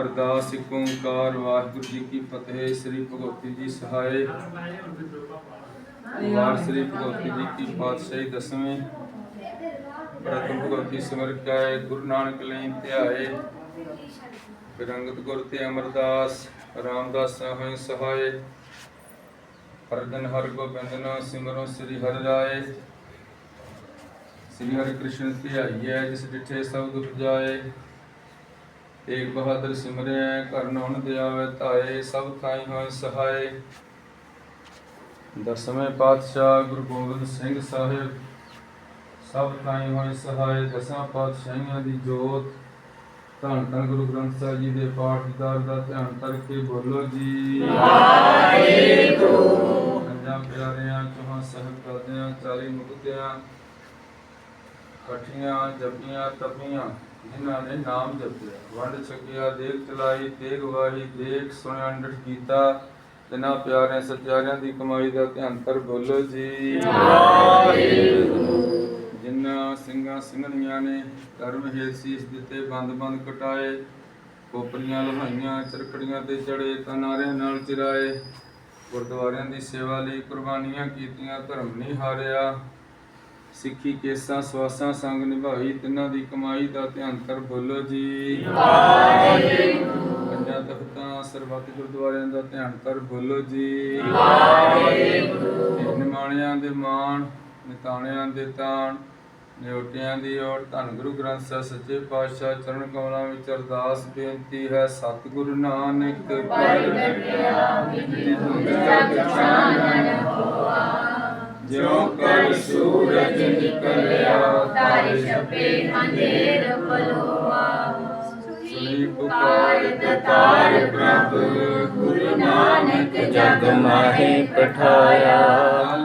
ਅਰਦਾਸ, ਇੱਕ ਓੰਕਾਰ, ਵਾਹਿਗੁਰੂ ਜੀ ਕੀ ਫਤਿਹ, ਸ੍ਰੀ ਭਗਵਤੀ ਜੀ ਸਹਾਇ ਵਾਰ ਸ੍ਰੀ ਭਗਵਤੀ ਜੀ ਕੀ ਪਾਤਸ਼ਾਹੀ ਦਸਵੇਂ। ਪ੍ਰਥਮ ਭਗਵਤੀ ਸਿਮਰ ਕੈ ਗੁਰੂ ਨਾਨਕ ਲਈ ਧਿਆਏ। ਫਿਰ ਗੁਰ ਤੇ ਅਮਰਦਾਸ, ਰਾਮਦਾਸ ਹੋਇ ਸਹਾਇ ਹਰਦਨ ਹਰ ਗੋਬਿੰਦ ਨਾਮ ਸਿਮਰੋ ਸ੍ਰੀ ਹਰਿ ਰਾਏ। ਸ੍ਰੀ ਹਰਿ ਕ੍ਰਿਸ਼ਨ ਧਿਆਈਐ, ਜਿਸ ਡਿਠੇ ਸਭ ਦੁਖ ਜਾਏ। ਏਕ ਬਹਾਦਰ ਸਿਮਰਿਐ ਕਰਨ ਹੁਣ ਦਿਆਵੇ ਧਾਏ, ਸਭ ਥਾਈ ਹੋਇ ਸਹਾਇ ਦਸਵੇਂ ਪਾਤਸ਼ਾਹ ਗੁਰੂ ਗੋਬਿੰਦ ਸਿੰਘ ਸਾਹਿਬ, ਸਭ ਥਾਈ ਹੋਏ ਸਹਾਇ ਦਸਾਂ ਪਾਤਸ਼ਾਹੀਆਂ ਦੀ ਜੋਤ। ਧੰਨ ਧੰਨ ਗੁਰੂ ਗ੍ਰੰਥ ਸਾਹਿਬ ਜੀ ਦੇ ਪਾਠਦਾਰ ਦਾ ਧਿਆਨ ਕਰਕੇ ਬੋਲੋ ਜੀ। ਵਾਹਿਗੁਰੂ ਕਠੀਆਂ ਜਪੀਆਂ ਤਪੀਆਂ ਜਿਨ੍ਹਾਂ ਨੇ ਨਾਮ ਜਪਿਆ। ਵੰਡ ਛਕਿਆ ਦੇਖ ਚਲਾਈ ਤੇਗ ਵਾਹੀ ਦੇਖ ਸੁਣਿਆ ਅੰਡਟ ਕੀਤਾ। ਜਿਨ੍ਹਾਂ ਪਿਆਰਿਆਂ ਸਤਿਆਰਿਆਂ ਦੀ ਕਮਾਈ ਦਾ ਧਿਆਨ ਕਰ ਬੋਲੋ ਜੀ। ਜਿਨ੍ਹਾਂ ਸਿੰਘਾਂ ਸਿੰਘਣੀਆਂ ਨੇ ਧਰਮ ਹੇਤ ਸੀਸ ਦਿੱਤੇ ਬੰਦ ਬੰਦ ਕਟਾਏ ਕੋਪਰੀਆਂ ਲਹਾਈਆਂ ਚਰਕੜੀਆਂ ਤੇ ਚੜੇ ਤਨਾਰਿਆਂ ਨਾਲ ਚਿਰਾਏ। ਗੁਰਦੁਆਰਿਆਂ ਦੀ ਸੇਵਾ ਲਈ ਕੁਰਬਾਨੀਆਂ ਕੀਤੀਆਂ ਧਰਮ ਨਹੀਂ ਹਾਰਿਆ। ਸਿੱਖੀ ਕੇਸਾਂ ਸਵਾਸਾਂ ਸੰਗ ਨਿਭਾਈ ਤਿੰਨਾਂ ਦੀ ਕਮਾਈ ਦਾ ਧਿਆਨ ਕਰ ਬੋਲੋ ਜੀ। ਵਾਹਿਗੁਰੂ। ਪੰਜਾਂ ਤਖਤਾਂ ਸਰਬੱਤ ਗੁਰਦੁਆਰਿਆਂ ਦਾ ਧਿਆਨ ਕਰ ਬੋਲੋ ਜੀ। ਵਾਹਿਗੁਰੂ। ਨਿਮਾਣਿਆਂ ਦੇ ਮਾਣ ਨਿਤਾਣਿਆਂ ਦੇ ਤਾਣ ਨਿਉਟਿਆਂ ਦੀ ਔਰ ਧੰਨ ਗੁਰੂ ਗ੍ਰੰਥ ਸਾਹਿਬ ਸੱਚੇ ਪਾਤਸ਼ਾਹ ਚਰਨ ਕਮਲਾਂ ਵਿੱਚ ਅਰਦਾਸ ਬੇਨਤੀ ਹੈ ਸਤਿਗੁਰੂ ਨਾਨਕ ਪੜ ਜਿਉ ਕਰ। ਸੂਰਜ ਨਿਕਲਿਆ ਤਾਰੇ ਛਪੇ ਅੰਧੇਰ ਪਲੋਆ ਸੁਣੀ ਪੁਕਾਰ ਦਤਾਰ ਪ੍ਰਭ ਗੁਰੂ ਨਾਨਕ ਜਗ ਮਾਹੀ ਪਠਾਇਆ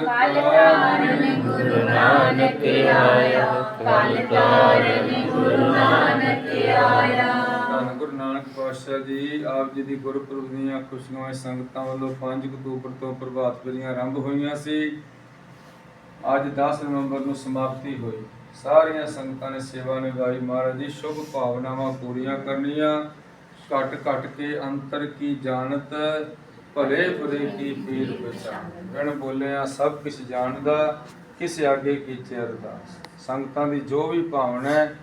ਕਲ ਕਾਰਨ ਗੁਰੂ ਨਾਨਕ ਆਇਆ ਕਲ ਕਾਰਨ ਗੁਰੂ ਨਾਨਕ ਆਇਆ ਧੰਨ ਗੁਰੂ ਨਾਨਕ ਪਾਤਸ਼ਾਹ ਜੀ, ਆਪ ਜੀ ਦੀ ਗੁਰਪੁਰਬ ਦੀਆਂ ਖੁਸ਼ੀਆਂ ਸੰਗਤਾਂ ਵੱਲੋਂ 5 ਅਕਤੂਬਰ ਤੋਂ ਪ੍ਰਭਾਤ ਫੇਰੀਆਂ ਆਰੰਭ ਹੋਈਆਂ ਸੀ। ਅੱਜ 10 ਨਵੰਬਰ ਨੂੰ ਸਮਾਪਤੀ ਹੋਈ। ਸਾਰੀਆਂ ਸੰਗਤਾਂ ਨੇ ਸੇਵਾ ਨਿਭਾਈ। ਮਹਾਰਾਜ ਦੀ ਸ਼ੁਭ ਭਾਵਨਾਵਾਂ ਪੂਰੀਆਂ ਕਰਨੀਆਂ। ਘਟ ਘਟ ਕੇ ਅੰਤਰ ਕੀ ਜਾਣਤ, ਭਲੇ ਬੁਰੇ ਕੀ ਪੀਰ ਪਛਾਣ। ਗਣ ਬੋਲਿਆ, ਸਭ ਕੁਝ ਜਾਣਦਾ, ਕਿਸ ਆਗੇ ਕੀ ਅਰਦਾਸ। ਸੰਗਤਾਂ ਦੀ ਜੋ ਵੀ ਭਾਵਨਾ ਹੈ,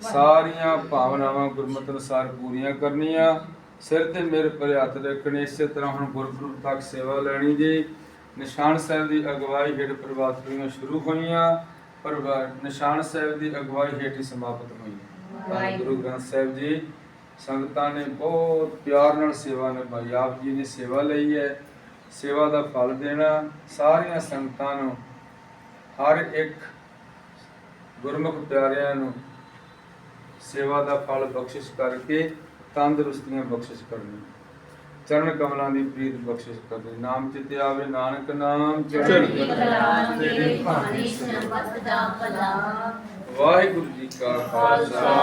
ਸਾਰੀਆਂ ਭਾਵਨਾਵਾਂ ਗੁਰਮਤਿ ਅਨੁਸਾਰ ਪੂਰੀਆਂ ਕਰਨੀਆਂ। ਸਿਰ ਤੇ ਮੇਰੇ ਪਰ ਹੱਥ ਰੱਖਣੇ, ਇਸੇ ਤਰ੍ਹਾਂ ਹੁਣ ਗੁਰਪੁਰਬ ਤੱਕ ਸੇਵਾ ਲੈਣੀ ਜੀ। ਨਿਸ਼ਾਨ ਸਾਹਿਬ ਦੀ ਅਗਵਾਈ ਹੇਠ ਫੇਰੀਆਂ ਸ਼ੁਰੂ ਹੋਈਆਂ ਪਰ ਨਿਸ਼ਾਨ ਸਾਹਿਬ ਦੀ ਅਗਵਾਈ ਹੇਠ ਹੀ ਸਮਾਪਤ ਹੋਈਆਂ ਗੁਰੂ ਗ੍ਰੰਥ ਸਾਹਿਬ ਜੀ ਸੰਗਤਾਂ ਨੇ ਬਹੁਤ ਪਿਆਰ ਨਾਲ ਸੇਵਾ ਨਿਭਾਈ। ਆਪ ਜੀ ਨੇ ਸੇਵਾ ਲਈ ਹੈ ਸੇਵਾ ਦਾ ਫਲ ਦੇਣਾ ਸਾਰੀਆਂ ਸੰਗਤਾਂ ਨੂੰ ਹਰ ਇੱਕ ਗੁਰਮੁਖ ਪਿਆਰਿਆਂ ਨੂੰ ਸੇਵਾ ਦਾ ਫਲ ਬਖਸ਼ਿਸ਼ ਕਰਕੇ ਤੰਦਰੁਸਤੀਆਂ ਬਖਸ਼ਿਸ਼ ਕਰਨੀ ਚਰਨ ਕਮਲਾਂ ਦੀ ਪ੍ਰੀਤ ਬਖਸ਼ਿਸ਼ ਕਰਨੀ ਨਾਮ ਚਿਤ ਆਵੇ ਨਾਨਕ ਨਾਮ ਚੜ੍ਹਦੀ ਕਲਾ ਤੇਰੇ ਭਾਣੇ ਸਰਬਤ ਦਾ ਭਲਾ। ਵਾਹਿਗੁਰੂ ਜੀ ਕਾ ਖਾਲਸਾ।